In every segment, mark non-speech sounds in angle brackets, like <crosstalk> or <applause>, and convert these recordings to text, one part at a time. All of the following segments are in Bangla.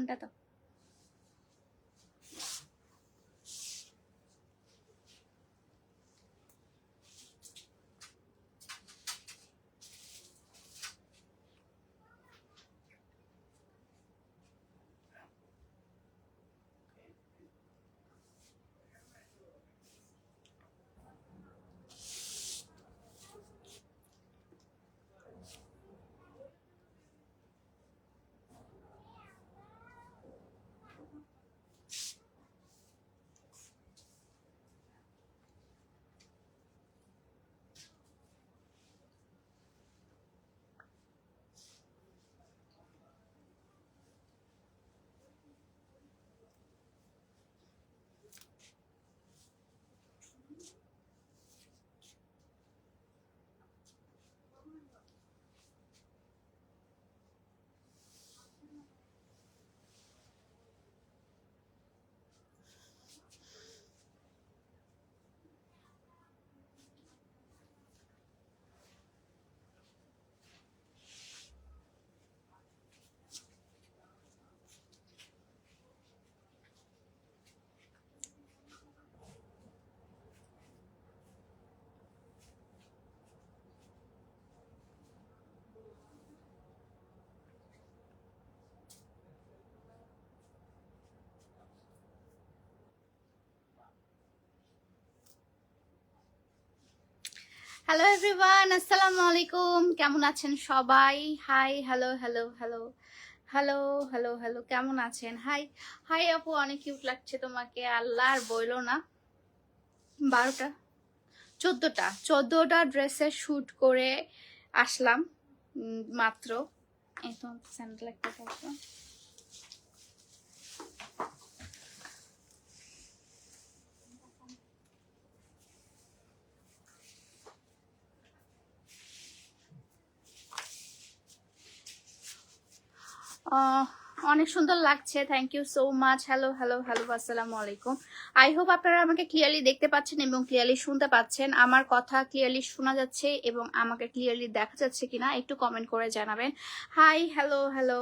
చేసుకుంటుందో হ্যালো এভরিওয়ান আসসালামু আলাইকুম কেমন আছেন সবাই? Hi hello hello hello hello hello hello কেমন আছেন? হাই হাই আপু, অনেক কিউট লাগছে তোমাকে। আল্লাহ আর বইলো না। বারোটা, চোদ্দোটা চোদ্দোটা ড্রেসের শ্যুট করে আসলাম মাত্র। এই তো স্যান্ডেল একটা অনেক সুন্দর লাগছে। Thank you so much hello hello hello আসসালামু আলাইকুম। আই হোপ আপনারা আমাকে ক্লিয়ারলি দেখতে পাচ্ছেন এবং ক্লিয়ারলি শুনতে পাচ্ছেন। আমার কথা ক্লিয়ারলি শোনা যাচ্ছে এবং আমাকে ক্লিয়ারলি দেখা যাচ্ছে কিনা একটু কমেন্ট করে জানাবেন। Hi hello hello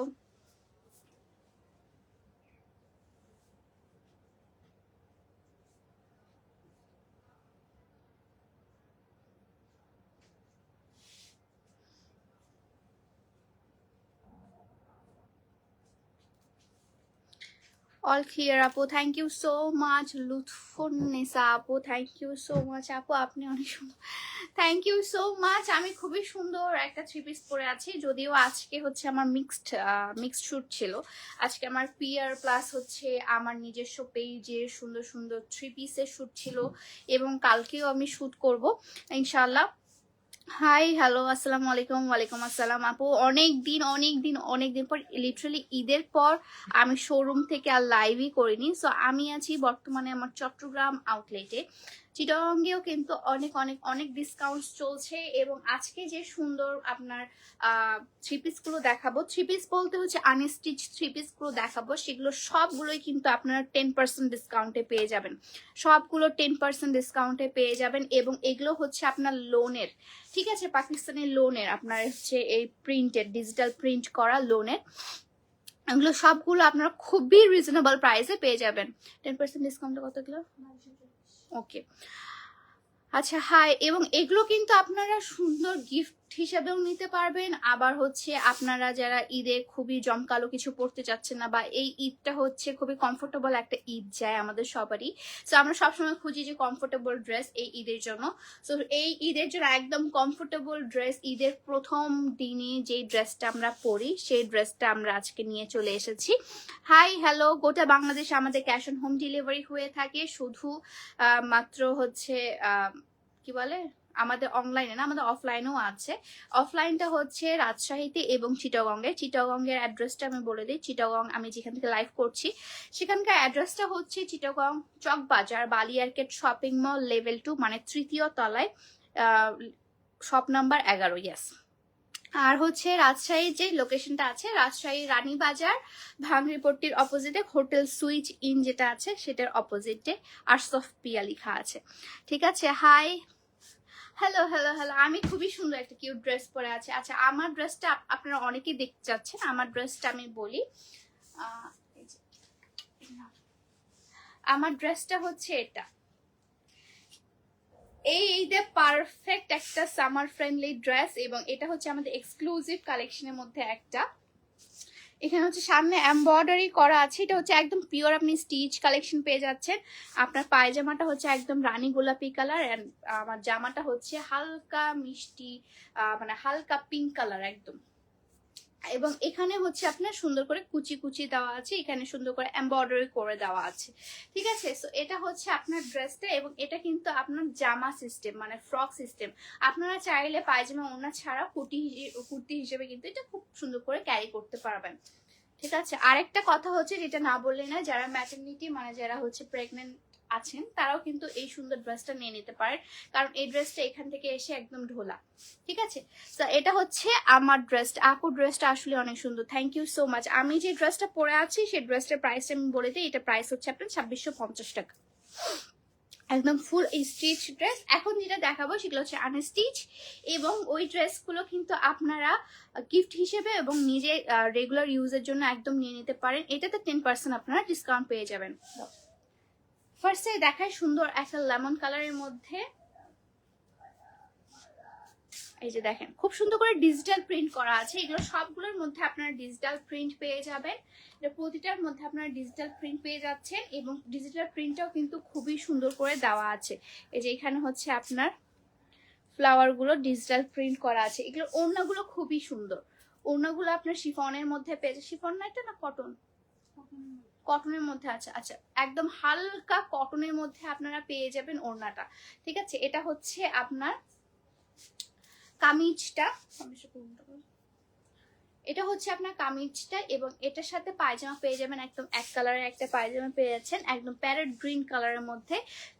all clear আপু thank you so much Lutfunnesa আপু থ্যাংক ইউ সো মাচ আপু আপনি অনেক সুন্দর। থ্যাংক ইউ সো মাচ আমি খুবই সুন্দর একটা থ্রি পিস পরে আছি। যদিও আজকে হচ্ছে আমার মিক্সড মিক্সড শ্যুট ছিল। আজকে আমার পিয়ার প্লাস হচ্ছে আমার নিজস্ব পেজে সুন্দর সুন্দর থ্রি পিসের শ্যুট ছিল। এবং কালকেও আমি শ্যুট করব। ইনশাল্লাহ হাই হ্যালো আসসালামু আলাইকুম, ওয়ালাইকুম আসসালাম আপু। অনেক দিন অনেক দিন অনেক দিন পর লিটারালি ঈদের পর আমি শোরুম থেকে আর লাইভই করিনি। সো আমি আছি বর্তমানে আমার চট্টগ্রাম আউটলেটে চিটাগঙ্গেও কিন্তু অনেক অনেক অনেক ডিসকাউন্ট চলছে এবং আজকে যে সুন্দর আপনার থ্রি পিসগুলো দেখাবো থ্রি পিস বলতে হচ্ছে আনস্টিচ থ্রি পিসগুলো দেখাবো, সেগুলো সবগুলোই কিন্তু আপনারা টেন পার্সেন্ট ডিসকাউন্টে পেয়ে যাবেন। সবগুলো টেন পার্সেন্ট ডিসকাউন্টে পেয়ে যাবেন এবং এগুলো হচ্ছে আপনার লোনের ঠিক আছে? পাকিস্তানের লোনের আপনার হচ্ছে এই প্রিন্টেড ডিজিটাল প্রিন্ট করা লোনের এগুলো সবগুলো আপনারা খুবই রিজনেবল প্রাইসে পেয়ে যাবেন। টেন পার্সেন্ট ডিসকাউন্টে কত কিলো? ওকে আচ্ছা হাই এবং এগুলো কিন্তু আপনারা সুন্দর গিফট হিসাবেও নিতে পারবেন। আবার হচ্ছে আপনারা যারা ঈদে খুবই জমকালো কিছু পড়তে চাচ্ছেন না বা এই ঈদটা হচ্ছে খুবই কমফোর্টেবল একটা ঈদ যায় আমাদের সবারই। সো আমরা সবসময় খুঁজি যে কমফোর্টেবল ড্রেস এই ঈদের জন্য। সো এই ঈদের জন্য একদম কমফোর্টেবল ড্রেস ঈদের প্রথম দিনে যে ড্রেসটা আমরা পরি, সেই ড্রেসটা আমরা আজকে নিয়ে চলে এসেছি। হাই হ্যালো গোটা বাংলাদেশ আমাদের ক্যাশ অন হোম ডেলিভারি হয়ে থাকে। শুধু মাত্র হচ্ছে কি বলে? আমাদের অনলাইনে না, আমাদের অফলাইনেও আছে। অফলাইনটা হচ্ছে রাজশাহীতে এবং চিটাগঙ্গে চিটাগঙ্গের অ্যাড্রেসটা আমি বলে দিই। চিটাগং আমি যেখান থেকে লাইভ করছি, সেখানকার অ্যাড্রেসটা হচ্ছে চিটাগং চকবাজার বালিয়ারকেট শপিং মল লেভেল টু মানে তৃতীয় তলায় শপ নাম্বার এগারো ইয়াস আর হচ্ছে রাজশাহীর যে লোকেশনটা আছে রাজশাহী রানীবাজার ভাঙরিপট্টির অপোজিটে হোটেল সুইচ ইন যেটা আছে, সেটার অপোজিটে আর্টস অফ পিয়া লেখা আছে। ঠিক আছে হাই হ্যালো হ্যালো হ্যালো আমি খুবই সুন্দর একটা কিউট ড্রেস পরে আছে। আচ্ছা আমার ড্রেসটা আপনারা অনেকে দেখতে চাচ্ছেন। আমার ড্রেসটা আমি বলি আমার ড্রেসটা হচ্ছে এটা। এই ঈদে পারফেক্ট একটা সামার ফ্রেন্ডলি ড্রেস এবং এটা হচ্ছে আমাদের এক্সক্লুসিভ কালেকশনের মধ্যে একটা। এখানে হচ্ছে সামনে এমব্রয়ডারি করা আছে, এটা হচ্ছে একদম পিওর আপনি স্টিচ কালেকশন পেয়ে যাচ্ছেন। আপনার পায়জামাটা হচ্ছে একদম রানী গোলাপি কালার অ্যান্ড আমার জামাটা হচ্ছে হালকা মিষ্টি মানে হালকা পিঙ্ক কালার একদম। এবং এখানে হচ্ছে আপনার সুন্দর করে কুচি কুচি দেওয়া আছে, এখানে সুন্দর করে এমব্রয়ডারি করে দেওয়া আছে। ঠিক আছে? সো এটা হচ্ছে আপনার ড্রেসটা এবং এটা কিন্তু আপনার জামা সিস্টেম মানে ফ্রক সিস্টেম আপনারা চাইলে পায়জামা ওনা ছাড়া কুর্তি কুর্তি হিসেবে কিন্তু এটা খুব সুন্দর করে ক্যারি করতে পারবেন। ঠিক আছে? আরেকটা কথা হচ্ছে যেটা না বললে না যারা ম্যাটার্নিটি মানে যারা হচ্ছে প্রেগনেন্ট আছেন, তারাও কিন্তু এই সুন্দর ড্রেসটা নিয়ে নিতে পারেন। কারণ এই ড্রেসটা এখান থেকে এসে একদম ঢোলা। ঠিক আছে? তো এটা হচ্ছে আমার ড্রেসটা আপু ড্রেসটা আসলে অনেক সুন্দর। থ্যাংক ইউ সো মাচ আমি যে ড্রেসটা পরে আছি, সেই ড্রেসটার প্রাইসটা আমি বলে দিই। এটা প্রাইস হচ্ছে আপনার ছাব্বিশশো পঞ্চাশ টাকা। একদম ফুল স্টিচ ড্রেস এখন যেটা দেখাবো, সেগুলো হচ্ছে আনস্টিচ এবং ওই ড্রেসগুলো কিন্তু আপনারা গিফট হিসেবে এবং নিজে রেগুলার ইউজের জন্য একদম নিয়ে নিতে পারেন। এটাতে টেন পার্সেন্ট আপনারা ডিসকাউন্ট পেয়ে যাবেন। ফার্স্টে দেখায় সুন্দর একটা লেমন কালারের মধ্যে। এই যে দেখেন, খুব সুন্দর করে ডিজিটাল প্রিন্ট করা আছে। এগুলো সবগুলোর মধ্যে আপনারা ডিজিটাল প্রিন্ট পেয়ে যাবেন। এটা প্রতিটার মধ্যে আপনারা ডিজিটাল প্রিন্ট পেয়ে যাচ্ছেন এবং ডিজিটাল প্রিন্টটাও কিন্তু খুবই সুন্দর করে দেওয়া আছে। এই যে এখানে হচ্ছে আপনার ফ্লাওয়ারগুলো ডিজিটাল প্রিন্ট করা আছে। এগুলো ওড়নাগুলো খুবই সুন্দর। ওড়নাগুলো আপনার শিফনের মধ্যে পেয়েছে শিফন না এটা না কটন কটনের মধ্যে আছে। আচ্ছা একদম হালকা কটনের মধ্যে আপনারা পেয়ে যাবেন ওড়নাটা। ঠিক আছে? এটা হচ্ছে আপনার কামিজটা। এটা হচ্ছে আপনার কামিজটা এবং এটার সাথে পায়জামা পেয়ে যাবেন একদম এক কালারের একটা পায়জামা পেয়ে যাচ্ছেন। একদম প্যারেট গ্রিন কালারের মধ্যে,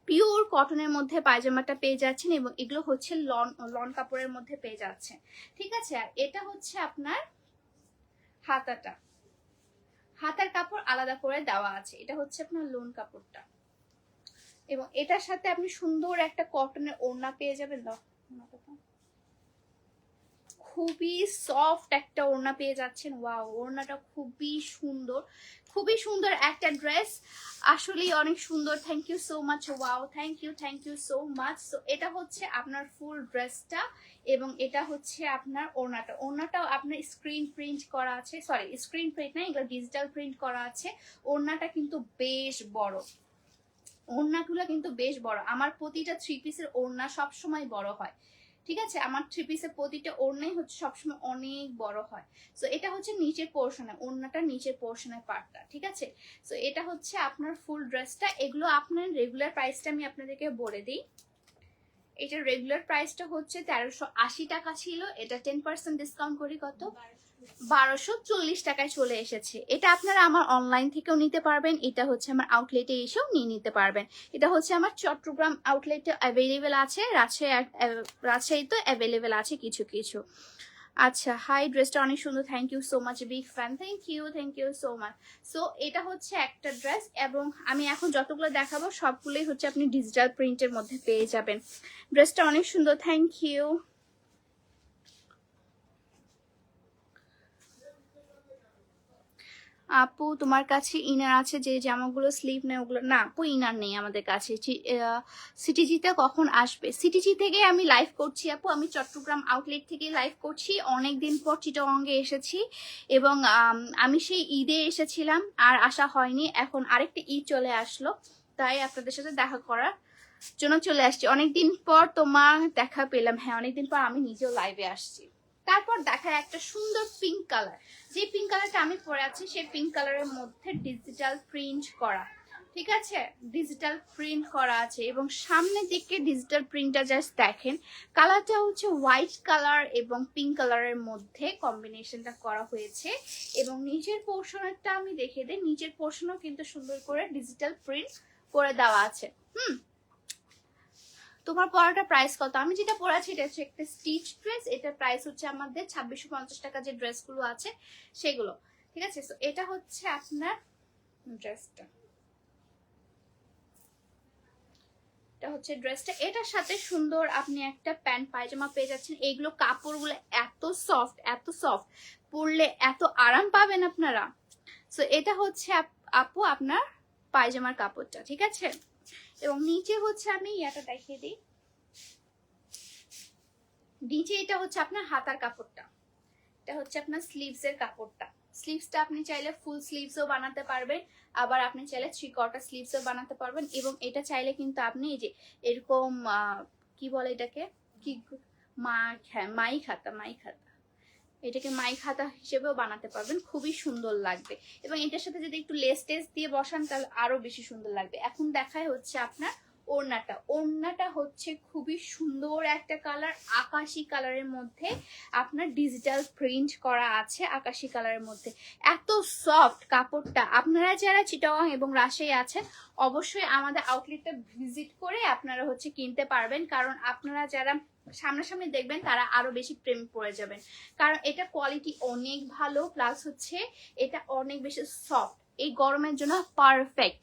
পিওর কটনের মধ্যে পায়জামাটা পেয়ে যাচ্ছেন এবং এগুলো হচ্ছে লন লন কাপড়ের মধ্যে পেয়ে যাচ্ছেন। ঠিক আছে? আর এটা হচ্ছে আপনার হাতাটা। হাতার কাপড় আলাদা করে দেওয়া আছে। এটা হচ্ছে আপনার লোন কাপড়টা। এবং এটার সাথে আপনি সুন্দর একটা কটনের ওড়না পেয়ে যাবেন। খুবই সফট একটা ওড়না পেয়ে যাচ্ছেন। ওয়াও ওড়নাটা খুবই সুন্দর। খুবই সুন্দর একটা ড্রেস। আসলেই অনেক সুন্দর। Thank you so much wow thank you thank you so much so এটা হচ্ছে আপনার ফুল ড্রেসটা এবং এটা হচ্ছে আপনার ওড়নাটা। ওড়নাটাও আপনার স্ক্রিন প্রিন্ট করা আছে। সরি স্ক্রিন প্রিন্ট না, এগুলো ডিজিটাল প্রিন্ট করা আছে। ওড়নাটা কিন্তু বেশ বড়। ওড়নাগুলো কিন্তু বেশ বড়। আমার প্রতিটা থ্রি পিসের ওড়না সবসময় বড় হয়। ঠিক আছে? আমার থ্রি পিসের প্রতিটা ওড়নাই হচ্ছে সবসময় অনেক বড় হয়। সো এটা হচ্ছে নিচের পোর্শনে ওড়নাটা নিচের পোর্শনের পার্টটা ঠিক আছে? সো এটা হচ্ছে আপনার ফুল ড্রেসটা এগুলো আপনার রেগুলার প্রাইসটা আমি আপনাদেরকে বলে দিই। এটা রেগুলার প্রাইসটা হচ্ছে তেরোশো আশি টাকা ছিল। এটা টেন পার্সেন্ট ডিসকাউন্ট করি কত? বারোশো চল্লিশ টাকায় চলে এসেছে। এটা আপনারা আমার অনলাইন থেকেও নিতে পারবেন। এটা হচ্ছে আমার আউটলেটে এসেও নিয়ে নিতে পারবেন। এটা হচ্ছে আমার চট্টগ্রাম আউটলেটে অ্যাভেলেবেল আছে, রাজশাহী রাজশাহীতে অ্যাভেলেবেল আছে কিছু কিছু। আচ্ছা হাই ড্রেসটা অনেক সুন্দর। Thank you so much big fan thank you thank you so much so এটা হচ্ছে একটা ড্রেস এবং আমি এখন যতগুলো দেখাবো, সবগুলোই হচ্ছে আপনি ডিজিটাল প্রিন্টের মধ্যে পেয়ে যাবেন। ড্রেসটা অনেক সুন্দর। থ্যাংক ইউ আপু, তোমার কাছে ইনার আছে যে জামাগুলো স্লিভ নেই, ওগুলো? না, আপু, ইনার নেই আমাদের কাছে। সিটিজিতে কখন আসবে? সিটিজি থেকে আমি লাইভ করছি, আপু। আমি চট্টগ্রাম আউটলেট থেকে লাইভ করছি। অনেক দিন পর চিটাগঙ্গে এসেছি এবং, আমি সেই ঈদে এসেছিলাম আর আসা হয়নি। এখন আরেকটা ঈদ চলে আসলো, তাই আপনাদের সাথে দেখা করার জন্য চলে আসছি। অনেকদিন পর তোমার দেখা পেলাম। হ্যাঁ অনেকদিন পর আমি নিজেও লাইভে আসছি। তারপর দেখা একটা সুন্দর পিঙ্ক কালার যে পিঙ্ক কালারটা আমি পরে আছি সেই পিঙ্ক কালারের মধ্যে ডিজিটাল প্রিন্ট করা। ঠিক আছে? ডিজিটাল প্রিন্ট করা আছে এবং সামনের দিকে ডিজিটাল প্রিন্টটা জাস্ট দেখেন। কালারটা হচ্ছে হোয়াইট কালার এবং পিঙ্ক কালারের মধ্যে কম্বিনেশনটা করা হয়েছে এবং নিচের পোর্শনেরটা আমি দেখে দিই। নিচের পোর্শনও কিন্তু সুন্দর করে ডিজিটাল প্রিন্ট করে দেওয়া আছে। হুম? তোমার পরাটা প্রাইস কত? আমি যেটা পরেছি এটা হচ্ছে একটা স্টিচ ড্রেস এটার প্রাইস হচ্ছে আমাদের ছাব্বিশশো পঞ্চাশ টাকা যে ড্রেসগুলো আছে, সেগুলো। ঠিক আছে? তো এটা হচ্ছে আপনার ড্রেসটা এটা হচ্ছে ড্রেসটা এটার সাথে সুন্দর আপনি একটা প্যান্ট, পায়জামা পেয়ে যাচ্ছেন। এইগুলো কাপড়গুলো এত সফট এত সফট পরলে এত আরাম পাবেন আপনারা। সো এটা হচ্ছে আপু আপনার পায়জামার কাপড়টা। ঠিক আছে? এবং নিচে হচ্ছে আমি ইয়াটা দেখিয়ে দিই। নিচে এটা হচ্ছে আপনার হাতার কাপড়টা। এটা হচ্ছে আপনার স্লিভস এর কাপড়টা। স্লিভসটা আপনি চাইলে ফুল স্লিভসও বানাতে পারবেন, আবার আপনি চাইলে থ্রি কোয়ার্টার স্লিভসও বানাতে পারবেন এবং এটা চাইলে কিন্তু আপনি এই যে এরকম কি বলে এটাকে? কি মা হ্যাঁ মাই খাতা মাই খাতা এটাকে মাই খাতা হিসেবেও বানাতে পারবেন, খুবই সুন্দর লাগবে। এবং এটার সাথে যদি একটু লেস টেস দিয়ে বসান, তাহলে আরও বেশি সুন্দর লাগবে। এখন দেখায় হচ্ছে আপনার ওড়নাটা। ওড়নাটা হচ্ছে খুবই সুন্দর একটা কালার আকাশি কালারের মধ্যে আপনার ডিজিটাল প্রিন্ট করা আছে আকাশি কালারের মধ্যে। এত সফট কাপড়টা। আপনারা যারা চিটাগাং এবং রাজশাহী আছেন, অবশ্যই আমাদের আউটলেটটা ভিজিট করে আপনারা হচ্ছে কিনতে পারবেন। কারণ আপনারা যারা সামনাসামনি দেখবেন, তারা আরও বেশি প্রেম পড়ে যাবেন। কারণ এটা কোয়ালিটি অনেক ভালো প্লাস হচ্ছে এটা অনেক বেশি সফট এই গরমের জন্য পারফেক্ট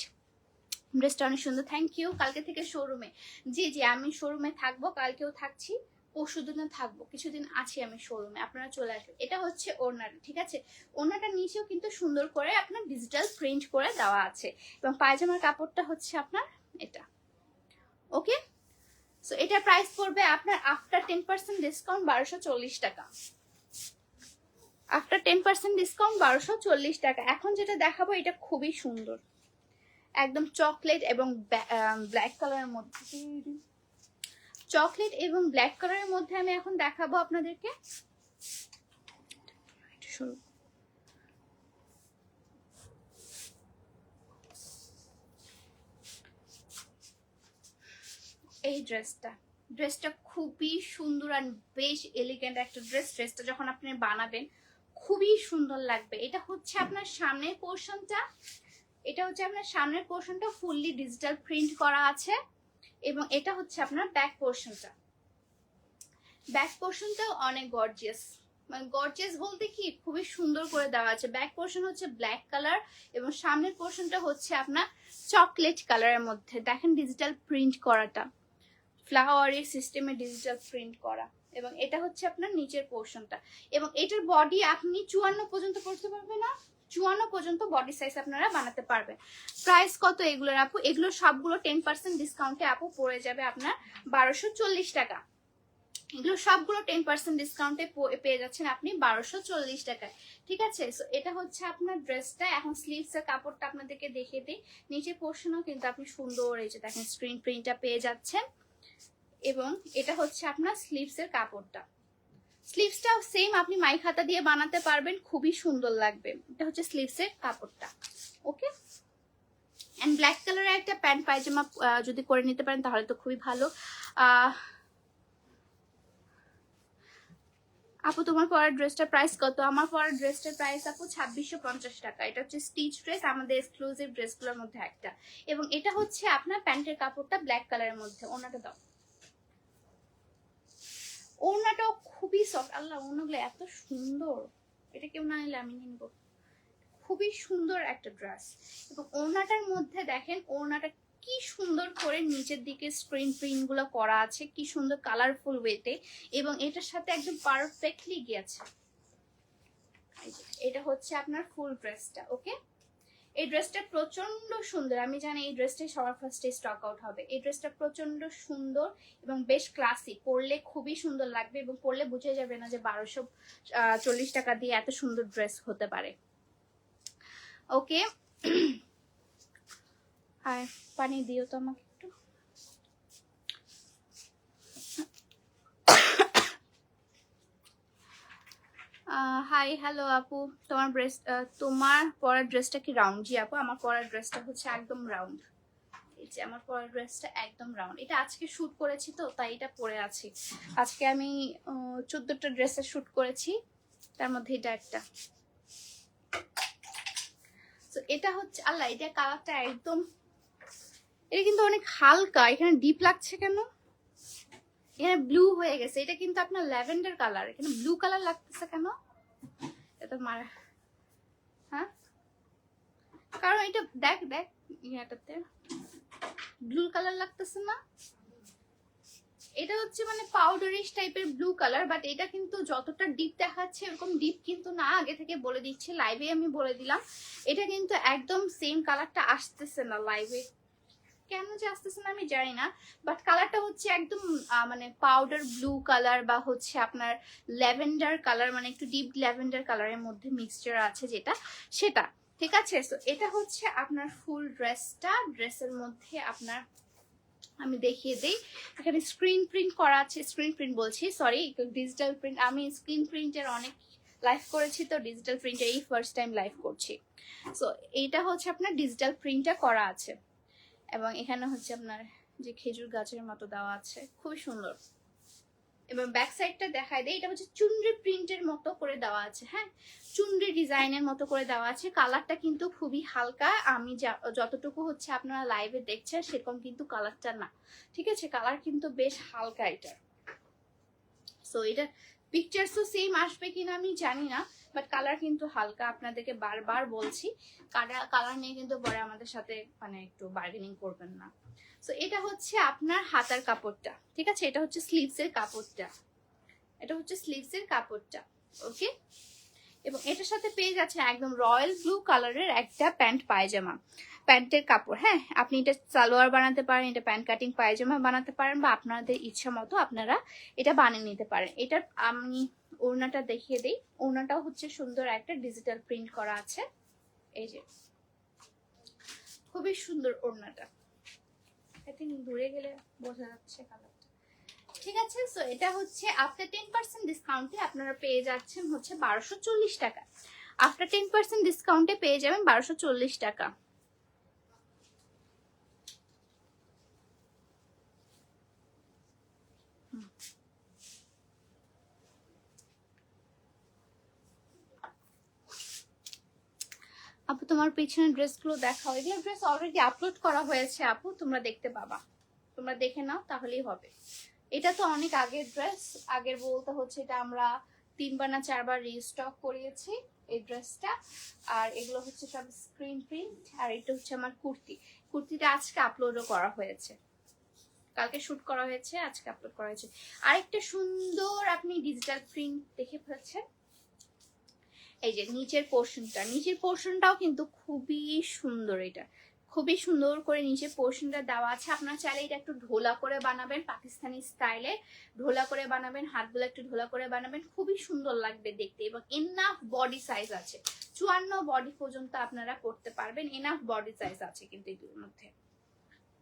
ড্রেসটা অনেক সুন্দর। থ্যাংক ইউ কালকে থেকে শোরুমে জি জি, আমি শোরুমে থাকব। কালকেও থাকছি। পরশু দিনও থাকব। কিছুদিন আছি আমি শোরুমে আপনারা চলে আসবেন। এটা হচ্ছে ওড়নাটা ঠিক আছে? ওড়নাটা নিচেও কিন্তু সুন্দর করে আপনার ডিজিটাল প্রিন্ট করে দেওয়া আছে। এবং পায়জামার কাপড়টা হচ্ছে আপনার এটা। ওকে সো এটা প্রাইস পড়বে আপনার আফটার টেন পার্সেন্ট ডিসকাউন্ট বারোশো চল্লিশ টাকা। আফটার টেন পার্সেন্ট ডিসকাউন্ট বারোশো চল্লিশ টাকা। এখন যেটা দেখাবো, এটা খুবই সুন্দর। একদম চকলেট এবং ব্ল্যাক কালারের মধ্যে। চকলেট এবং ব্ল্যাক কালারের মধ্যে আমি এখন দেখাবো আপনাদেরকে। এই ড্রেসটা ড্রেসটা খুবই সুন্দর আর বেশ এলিগেন্ট একটা ড্রেস ড্রেসটা যখন আপনি বানাবেন, খুবই সুন্দর লাগবে। এটা হচ্ছে আপনার সামনের পোর্শনটা এটা হচ্ছে আপনার সামনের পোর্শনটা ফুললি ডিজিটাল প্রিন্ট করা আছে এবং এটা হচ্ছে আপনার ব্যাক পোর্শনটা ব্যাক পোর্শনটাও অনেক গর্জিয়াস মানে গর্জিয়াস বলতে কি? খুবই সুন্দর করে দেওয়া আছে। ব্যাক পোর্শন হচ্ছে ব্ল্যাক কালার এবং সামনের পোর্শনটা হচ্ছে আপনার চকলেট কালারের মধ্যে। দেখেন ডিজিটাল প্রিন্ট করাটা। ফ্লাওয়ারের সিস্টেমে ডিজিটাল প্রিন্ট করা। এবং এটা হচ্ছে আপনার নিচের পোর্শনটা এবং এটার বডি আপনি চুয়ান্ন পর্যন্ত করতে পারবেন না। চুয়ান্ন পর্যন্ত বডি সাইজ আপনারা বানাতে পারবেন। প্রাইস কত এগুলোর আপু? এগুলো সবগুলো টেন পার্সেন্ট ডিসকাউন্টে আপু পড়ে যাবে আপনার বারোশো চল্লিশ টাকা। এগুলো সবগুলো টেন পার্সেন্ট ডিসকাউন্টে পেয়ে যাচ্ছেন আপনি বারোশো চল্লিশ টাকায়। ঠিক আছে? সো এটা হচ্ছে আপনার ড্রেসটা এখন স্লিভস এর কাপড়টা আপনাদেরকে দেখে দিই। নিচের পোর্শনও কিন্তু আপনি সুন্দর এই যে দেখেন স্ক্রিন প্রিন্টটা পেয়ে যাচ্ছেন। এবং এটা হচ্ছে আপনার স্লিভস এর কাপড়টা। স্লিভসটাও সেম আপনি মাই খাতা দিয়ে বানাতে পারবেন, খুবই সুন্দর লাগবে। এটা হচ্ছে স্লিভস এর কাপড়টা ওকে এন্ড ব্ল্যাক কালারের একটা প্যান্ট, পায়জামা যদি করে নিতে পারেন, তাহলে তো খুবই ভালো। আপু, তোমার পরার ড্রেসটার প্রাইস কত? আমার পরার ড্রেসটার প্রাইস আপু, ছাব্বিশশো পঞ্চাশ টাকা। এটা হচ্ছে স্টিচ ড্রেস আমাদের এক্সক্লুসিভ ড্রেসগুলোর মধ্যে একটা। এবং এটা হচ্ছে আপনার প্যান্টের কাপড়টা ব্ল্যাক কালারের মধ্যে ওনাটা দাও। ওড়নাটাও খুবই সফট আল্লাহ, ওড়নাগুলো এত সুন্দর। এটা কেউ না নিলে আমি নিব। খুবই সুন্দর একটা ড্রেস এবং ওড়নাটার মধ্যে দেখেন, ওড়নাটা কি সুন্দর করে নিচের দিকে স্ক্রিন প্রিন্টগুলো করা আছে, কি সুন্দর কালারফুল ওয়েতে এবং এটার সাথে একদম পারফেক্টলি গিয়েছে। এটা হচ্ছে আপনার ফুল ড্রেসটা ওকে এই ড্রেসটা প্রচণ্ড সুন্দর। আমি জানি এই ড্রেসটাই সবার ফার্স্টে স্টক আউট হবে। এই ড্রেসটা প্রচণ্ড সুন্দর এবং বেশ ক্লাসিক পরলে খুবই সুন্দর লাগবে এবং পরলে বুঝে যাবে না যে বারোশো চল্লিশ টাকা দিয়ে এত সুন্দর ড্রেস হতে পারে। ওকে আর <coughs> পানি দিও তো আমাকে একটু হাই হ্যালো আপু। তোমার ড্রেস তোমার পরার ড্রেসটা কি রাউন্ড জি আপু? আমার পরার ড্রেসটা হচ্ছে একদম রাউন্ড এই যে আমার পরার ড্রেসটা একদম রাউন্ড এটা আজকে শ্যুট করেছি তো, তাই এটা পরে আছি। আজকে আমি চোদ্দটা ড্রেসের শ্যুট করেছি। তার মধ্যে এটা একটা। তো এটা হচ্ছে, আল্লাহ, এটা কালারটা একদম, এটা কিন্তু অনেক হালকা। এখানে ডিপ লাগছে কেন? এখানে ব্লু হয়ে গেছে। এটা কিন্তু আপনার ল্যাভেন্ডার কালার এখানে ব্লু কালার লাগতেছে কেন? এটা মার হ্যাঁ? কারণ এটা, দেখ দেখ, ইয়াটাতে। ব্লু কালার লাগতেছে না? এটা হচ্ছে মানে পাউডারিশ টাইপের ব্লু কালার বাট এটা কিন্তু যতটা ডিপ দেখাচ্ছে, এরকম ডিপ কিন্তু না, আগে থেকে বলে দিচ্ছি লাইভে আমি বলে দিলাম। এটা কিন্তু একদম সেম কালারটা আসতেছে না লাইভে কেন যে আসতেছে না আমি জানি না বাট কালারটা হচ্ছে একদম মানে পাউডার ব্লু কালার বা হচ্ছে আপনার ল্যাভেন্ডার কালার মানে একটু ডিপ ল্যাভেন্ডার কালারের মধ্যে মিক্সচার আছে যেটা, সেটা, ঠিক আছে? তো এটা হচ্ছে আপনার ফুল ড্রেসটা ড্রেসের মধ্যে আপনার, আমি দেখিয়ে দিই, এখানে স্ক্রিন প্রিন্ট করা আছে স্ক্রিন প্রিন্ট বলছি সরি ডিজিটাল প্রিন্ট আমি স্ক্রিন প্রিন্টের অনেক লাইভ করেছি তো ডিজিটাল প্রিন্টে এই ফার্স্ট টাইম লাইভ করছি। সো এইটা হচ্ছে আপনার ডিজিটাল প্রিন্টটা করা আছে। এবং এখানে হচ্ছে আপনার যে খেজুর গাছের মতো দেওয়া আছে, খুবই সুন্দর। এবং ব্যাক সাইডটা দেখায় দেয় এটা হচ্ছে চুনরি প্রিন্টের মতো করে দেওয়া আছে হ্যাঁ? চুনরি ডিজাইনের মতো করে দেওয়া আছে। কালারটা কিন্তু খুবই হালকা। আমি যতটুকু হচ্ছে আপনারা লাইভে দেখছেন, সেরকম কিন্তু কালারটা না। ঠিক আছে? কালার কিন্তু বেশ হালকা এটা। সো এটা পিকচার তো সেম আসবে কিনা আমি জানি না। বাট কালার কিন্তু হালকা আপনাদেরকে বারবার বলছি। কালার নিয়ে কিন্তু পরে আমাদের সাথে মানে একটু বার্গেনিং করবেন না। সো এটা হচ্ছে আপনার হাতার কাপড়টা, ঠিক আছে? এটা হচ্ছে স্লিভসের কাপড়টা। এটা হচ্ছে স্লিভসের কাপড়টা ওকে এবং এটার সাথে পেয়ে যাচ্ছে একদম রয়্যাল ব্লু কালারের একটা প্যান্ট, পায়জামা। প্যান্টের কাপড় হ্যাঁ? আপনি এটা সালোয়ার বানাতে পারেন, এটা প্যান্ট কাটিং, পায়জামা বানাতে পারেন বা আপনাদের ইচ্ছা মতো আপনারা এটা বানিয়ে নিতে পারেন। এটা আমি ওড়নাটা দেখিয়ে দিই। ওড়নাটাও হচ্ছে সুন্দর একটা ডিজিটাল প্রিন্ট করা আছে। এই যে। খুবই সুন্দর ওড়নাটা। দূরে গেলে বোঝা যাচ্ছে ঠিক আছে সো এটা হচ্ছে আফটার টেন পার্সেন্ট ডিসকাউন্টে আপনারা পেয়ে যাচ্ছেন হচ্ছে বারোশো চল্লিশ টাকা। আফটার টেন পার্সেন্ট ডিসকাউন্টে পেয়ে যাবেন বারোশো চল্লিশ টাকা। আপু, তোমার পিছনের ড্রেসগুলো দেখাও। এগুলো ড্রেস অলরেডি আপলোড করা হয়েছে আপু, তোমরা দেখতে পাবা। তোমরা দেখে নাও, তাহলেই হবে। এটা তো অনেক আগের ড্রেস আগের বলতে হচ্ছে এটা আমরা তিনবার না চারবার রিস্টক করিয়েছি এই ড্রেসটা আর এগুলো হচ্ছে সব স্ক্রিন প্রিন্ট আর এটা হচ্ছে আমার কুর্তি। কুর্তিটা আজকে আপলোডও করা হয়েছে। কালকে শুট করা হয়েছে, আজকে আপলোড করা হয়েছে। আরেকটা সুন্দর আপনি ডিজিটাল প্রিন্ট দেখে ফেলছেন। এই যে নিচের পোর্শনটা নিচের পোর্শনটাও কিন্তু খুবই সুন্দর এটা। খুবই সুন্দর করে নিচে পোর্শনটা দেওয়া আছে। আপনার চাইলে এটা একটু ঢোলা করে বানাবেন পাকিস্তানি স্টাইলে ঢোলা করে বানাবেন হাতগুলো একটু ঢোলা করে বানাবেন। খুবই সুন্দর লাগবে দেখতে এবং এনাফ বডি সাইজ আছে। চুয়ান্ন বডি পর্যন্ত আপনারা করতে পারবেন। এনাফ বডি সাইজ আছে কিন্তু এগুলোর মধ্যে।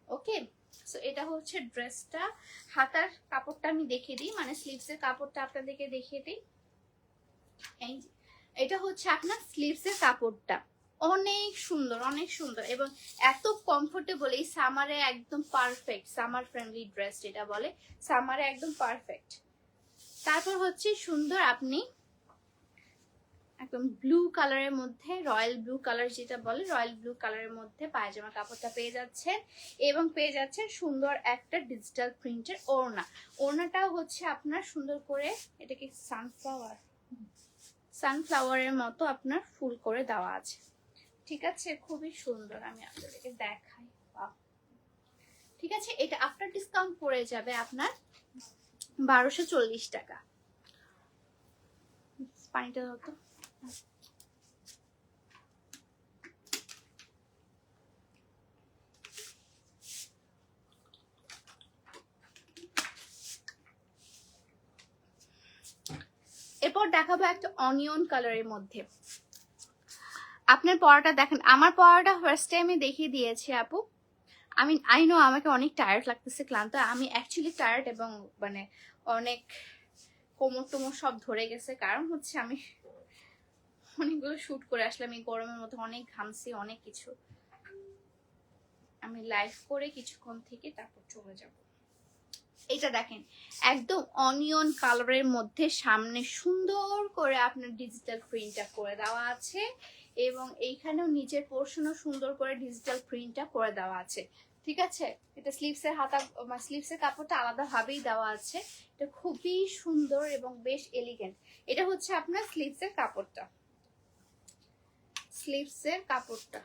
ওকে সো এটা হচ্ছে ড্রেসটা হাতার কাপড়টা আমি দেখিয়ে দিই। মানে স্লিভসের কাপড়টা আপনাদেরকে দেখিয়ে দিই। এই যে, এটা হচ্ছে আপনার স্লিভসের কাপড়টা। অনেক সুন্দর অনেক সুন্দর এবং এত কমফোর্টেবল এই সামারে একদম পারফেক্ট সামার ফ্রেন্ডলি ড্রেস যেটা বলে সামারে একদম পারফেক্ট তারপর হচ্ছে সুন্দর আপনি একদম ব্লু কালারের মধ্যে রয়্যাল ব্লু কালার যেটা বলে রয়্যাল ব্লু কালারের মধ্যে পায়জামা কাপড়টা পেয়ে যাচ্ছেন এবং পেয়ে যাচ্ছেন সুন্দর একটা ডিজিটাল প্রিন্টের ওড়না। ওড়নাটাও হচ্ছে আপনার সুন্দর করে, এটাকে সানফ্লাওয়ার সানফ্লাওয়ারের মতো আপনার ফুল করে দেওয়া আছে। ঠিক আছে? খুবই সুন্দর। আমি আপনাদেরকে দেখাই। ঠিক আছে? এটা আফটার ডিসকাউন্ট পড়ে যাবে আপনার বারোশো চল্লিশ টাকা। পানিটা দাও এরপর দেখাবো একটা অনিয়ন কালারের মধ্যে। আপনার পড়াটা দেখেন, আমার পড়াটা ফার্স্ট টাইমে দেখিয়ে দিয়েছি আপু। আমি আই নো আমাকে অনেক টায়ার্ড লাগতেছে, ক্লান্ত। আমি অ্যাকচুয়ালি টায়ার্ড এবং মানে অনেক কোমর টোমর সব ধরে গেছে। কারণ হচ্ছে আমি অনেকগুলো শুট করে আসলাম, এই গরমের মধ্যে অনেক ঘামছি, অনেক কিছু। আমি লাইভ করে কিছুক্ষণ থেকে তারপর চলে যাব। এটা দেখেন, একদম অনিয়ন কালারের মধ্যে সামনে সুন্দর করে আপনার ডিজিটাল প্রিন্টটা করে দেওয়া আছে এবং এইখানেও নিচের পোর্শনও সুন্দর করে ডিজিটাল প্রিন্টটা করে দেওয়া আছে। ঠিক আছে? এটা স্লিভসের হাতা স্লিভসের কাপড়টা আলাদাভাবেই দেওয়া আছে। এটা খুবই সুন্দর এবং বেশ এলিগেন্ট এটা হচ্ছে আপনার স্লিভসের কাপড়টা। স্লিভসের কাপড়টা।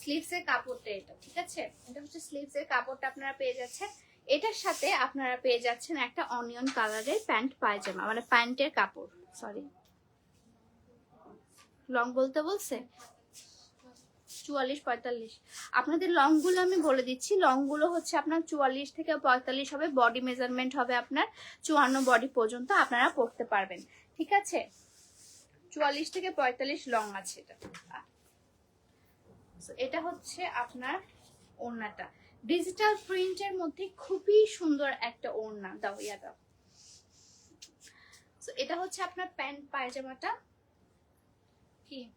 স্লিভস এর কাপড়টা এটা, ঠিক আছে? এটা হচ্ছে স্লিভস এর কাপড়টা আপনারা পেয়ে যাচ্ছেন। এটার সাথে আপনারা পেয়ে যাচ্ছেন একটা অনিয়ন কালারের প্যান্ট পায়জামা মানে প্যান্টের কাপড় সরি লং বলতে বলছে? চুয়াল্লিশ, পঁয়তাল্লিশ। আপনাদের লংগুলো আমি বলে দিচ্ছি। লংগুলো হচ্ছে আপনার চুয়াল্লিশ থেকে পঁয়তাল্লিশ হবে বডি মেজারমেন্ট হবে আপনার চুয়ান্ন বডি পর্যন্ত আপনারা পড়তে পারবেন, ঠিক আছে? চুয়াল্লিশ থেকে পঁয়তাল্লিশ লং আছে এটা। So, এটা হচ্ছে আপনার ওড়নাটা। ডিজিটাল প্রিন্টের মধ্যে খুবই সুন্দর একটা ওড়না দাও ইয়া দাও। So, এটা হচ্ছে আপনার প্যান্ট পায়জামাটা। কি?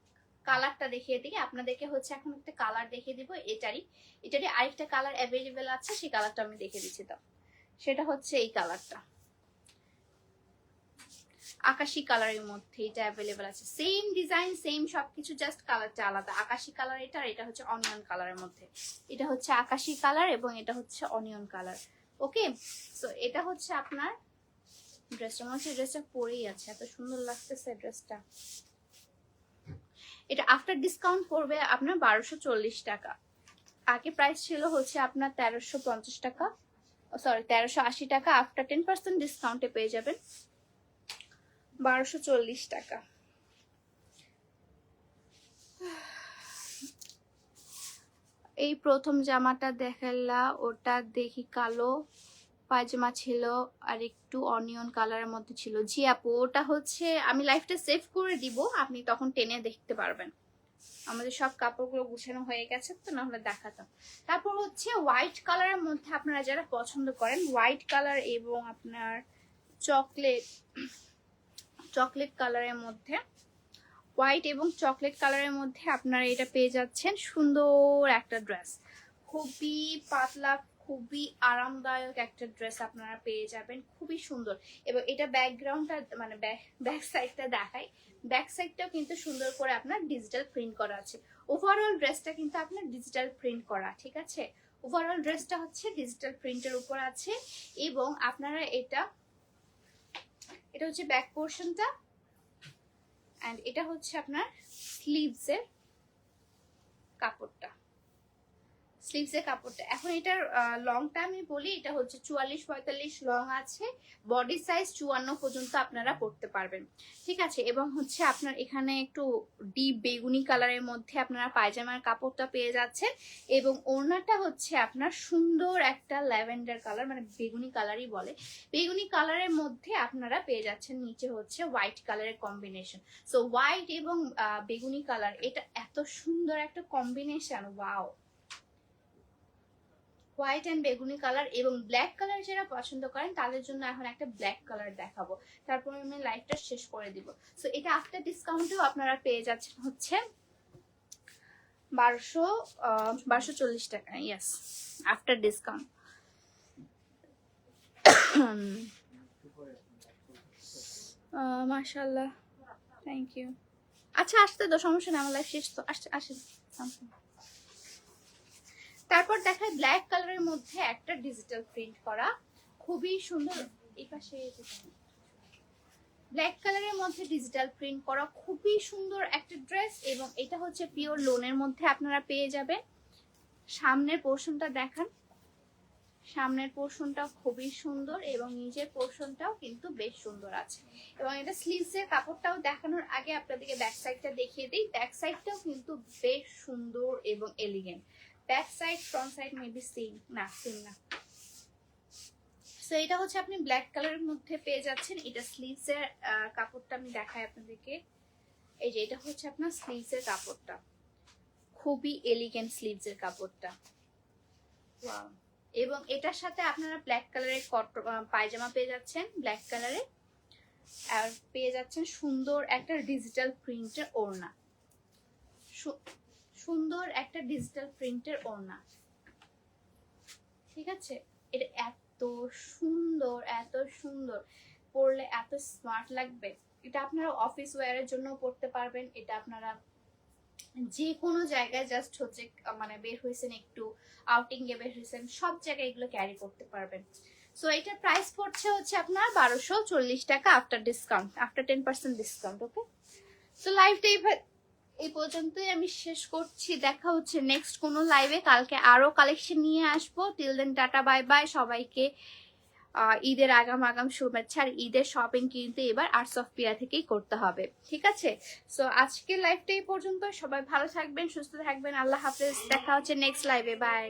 কালারটা দেখিয়ে দিই। আপনাদেরকে হচ্ছে এখন একটা কালার দেখিয়ে দিব এটারই। এটারই আরেকটা কালার অ্যাভেলেবেল আছে সেই কালারটা আমি দেখে দিচ্ছি দাও। সেটা হচ্ছে এই কালারটা। আকাশি কালারের মধ্যে এটা অ্যাভেলেবেল আছে। সেম ডিজাইন সেম সবকিছু জাস্ট কালারটা আলাদা। আকাশি কালার এটা আর এটা হচ্ছে অনিয়ন কালারের মধ্যে। এটা হচ্ছে আকাশি কালার এবং এটা হচ্ছে অনিয়ন কালার ওকে সো এটা হচ্ছে আপনার ড্রেসটা মনে হচ্ছে ড্রেসটা পরেই আছে। এত সুন্দর লাগতেছে ড্রেসটা এটা আফটার ডিসকাউন্ট পড়বে আপনার বারোশো চল্লিশ টাকা। আগে প্রাইস ছিল হচ্ছে আপনার তেরোশো পঞ্চাশ টাকা। সরি তেরোশো আশি টাকা। আফটার টেন পার্সেন্ট ডিসকাউন্টে পেয়ে যাবেন। বারোশো চল্লিশ টাকা। এই প্রথম জামাটা দেখালা ওটা দেখি কালো, পায়জামা ছিল আর একটু অনিয়ন কালারের মধ্যে ছিল। জি আপু, ওটা হচ্ছে আমি লাইফটা সেভ করে দিব, আপনি তখন টেনে দেখতে পারবেন। আমাদের সব কাপড়গুলো গুছানো হয়ে গেছে তো না নাহলে দেখাতাম। তারপর হচ্ছে হোয়াইট কালারের মধ্যে আপনারা যারা পছন্দ করেন, হোয়াইট কালার এবং আপনার চকলেট চকলেট কালারের মধ্যে। হোয়াইট এবং চকলেট কালারের মধ্যে আপনারা এটা পেয়ে যাচ্ছেন সুন্দর একটা ড্রেস খুবই পাতলা, খুবই আরামদায়ক একটা ড্রেস আপনারা পেয়ে যাবেন। খুবই সুন্দর। এবং এটা ব্যাকগ্রাউন্ডটা মানে ব্যাক সাইডটা দেখাই। ব্যাক সাইডটাও কিন্তু সুন্দর করে আপনার ডিজিটাল প্রিন্ট করা আছে। ওভারঅল ড্রেসটা কিন্তু আপনার ডিজিটাল প্রিন্ট করা, ঠিক আছে? ওভারঅল ড্রেসটা হচ্ছে ডিজিটাল প্রিন্টের উপর আছে। এবং আপনারা এটা এটা হচ্ছে ব্যাক পোর্শনটা অ্যান্ড এটা হচ্ছে আপনার স্লিভসের কাপড়টা। স্লিভসের কাপড়টা। এখন এটার লংটা আমি বলি, এটা হচ্ছে চুয়াল্লিশ পঁয়তাল্লিশ লং আছে। বডি সাইজ চুয়ান্ন পর্যন্ত আপনারা পড়তে পারবেন। ঠিক আছে? এবং হচ্ছে আপনার এখানে একটু ডিপ বেগুনি কালারের মধ্যে আপনারা পায়জামার কাপড়টা পেয়ে যাচ্ছেন। এবং ওড়নাটা হচ্ছে আপনার সুন্দর একটা ল্যাভেন্ডার কালার মানে বেগুনি কালারই বলে। বেগুনি কালারের মধ্যে আপনারা পেয়ে যাচ্ছেন নিচে হচ্ছে হোয়াইট কালারের কম্বিনেশন সো হোয়াইট এবং বেগুনি কালার এটা এত সুন্দর একটা কম্বিনেশন ওয়াও হোয়াইট অ্যান্ড বেগুনি কালার এবং ব্ল্যাক কালার যারা পছন্দ করেন, তাদের জন্য এখন একটা ব্ল্যাক কালার দেখাবো। তারপর আমি লাইটটা শেষ করে দিব। সো এটা আফটার ডিসকাউন্টেও আপনারা পেয়ে যাচ্ছেন হচ্ছে বারোশো বারোশো চল্লিশ টাকা ইয়াস আফটার ডিসকাউন্ট মাশাল্লাহ থ্যাংক ইউ আচ্ছা আসতে তো সমস্যা নেই, আমার লাইফ শেষ তো আসছে আসেন। তারপর দেখায় ব্ল্যাক কালারের মধ্যে একটা ডিজিটাল প্রিন্ট করা। খুবই সুন্দর। এই পাশে ব্ল্যাক কালারের মধ্যে ডিজিটাল প্রিন্ট করা। খুবই সুন্দর একটা ড্রেস এবং এটা হচ্ছে পিওর লোনের মধ্যে আপনারা পেয়ে যাবেন। সামনের পোর্শনটা দেখান। সামনের পোর্শনটা খুবই সুন্দর এবং নিচের পোর্শনটাও কিন্তু বেশ সুন্দর আছে। এবং এটা স্লিভসের কাপড়টাও দেখানোর আগে আপনাদেরকে ব্যাক সাইডটা দেখিয়ে দিই। ব্যাক সাইডটাও কিন্তু বেশ সুন্দর এবং elegant back side front side maybe same না সেম না। সো এটা হচ্ছে আপনি ব্ল্যাক কালারের মধ্যে পেয়ে যাচ্ছেন। এটা স্লিভস এর আহ, কাপড়টা আমি দেখাই আপনাদেরকে। এই যে এটা হচ্ছে আপনার স্লিভস এর কাপড়টা। খুবই এলিগেন্ট স্লিভস এর কাপড়টা। Wow. এবং এটার সাথে আপনারা ব্ল্যাক কালারের কট পায়জামা পেয়ে যাচ্ছেন ব্ল্যাক কালারে আর পেয়ে যাচ্ছেন সুন্দর একটা ডিজিটাল প্রিন্টের ওড়না। সুন্দর একটা ডিজিটাল প্রিন্টের ওড়না। ঠিক আছে? এটা এত সুন্দর এত সুন্দর। পরলে এত স্মার্ট লাগবে। এটা আপনারা অফিস ওয়্যারের জন্য পড়তে পারবেন। এটা আপনারা যে কোনো জায়গায় জাস্ট হচ্ছে মানে বের হয়েছেন একটু আউটিং এ বের হয়েছেন, সব জায়গায় এগুলো ক্যারি করতে পারবেন। সো এটার প্রাইস পড়ছে হচ্ছে আপনার বারোশো চল্লিশ টাকা after discount after ten percent discount okay so লাইফটা এই পর্যন্তই আমি শেষ করছি। দেখা হচ্ছে নেক্সট কোনো লাইভে কালকে আরও কালেকশন নিয়ে আসব। Till then tata bye bye সবাইকে ঈদের আগাম আগাম শুভেচ্ছা। আর ঈদের শপিং কিন্তু এবার আর্টস অফ পিয়া থেকেই করতে হবে। ঠিক আছে? সো আজকের লাইভটা এই পর্যন্ত সবাই ভালো থাকবেন, সুস্থ থাকবেন। আল্লাহ হাফেজ। দেখা হচ্ছে নেক্সট লাইভে বাই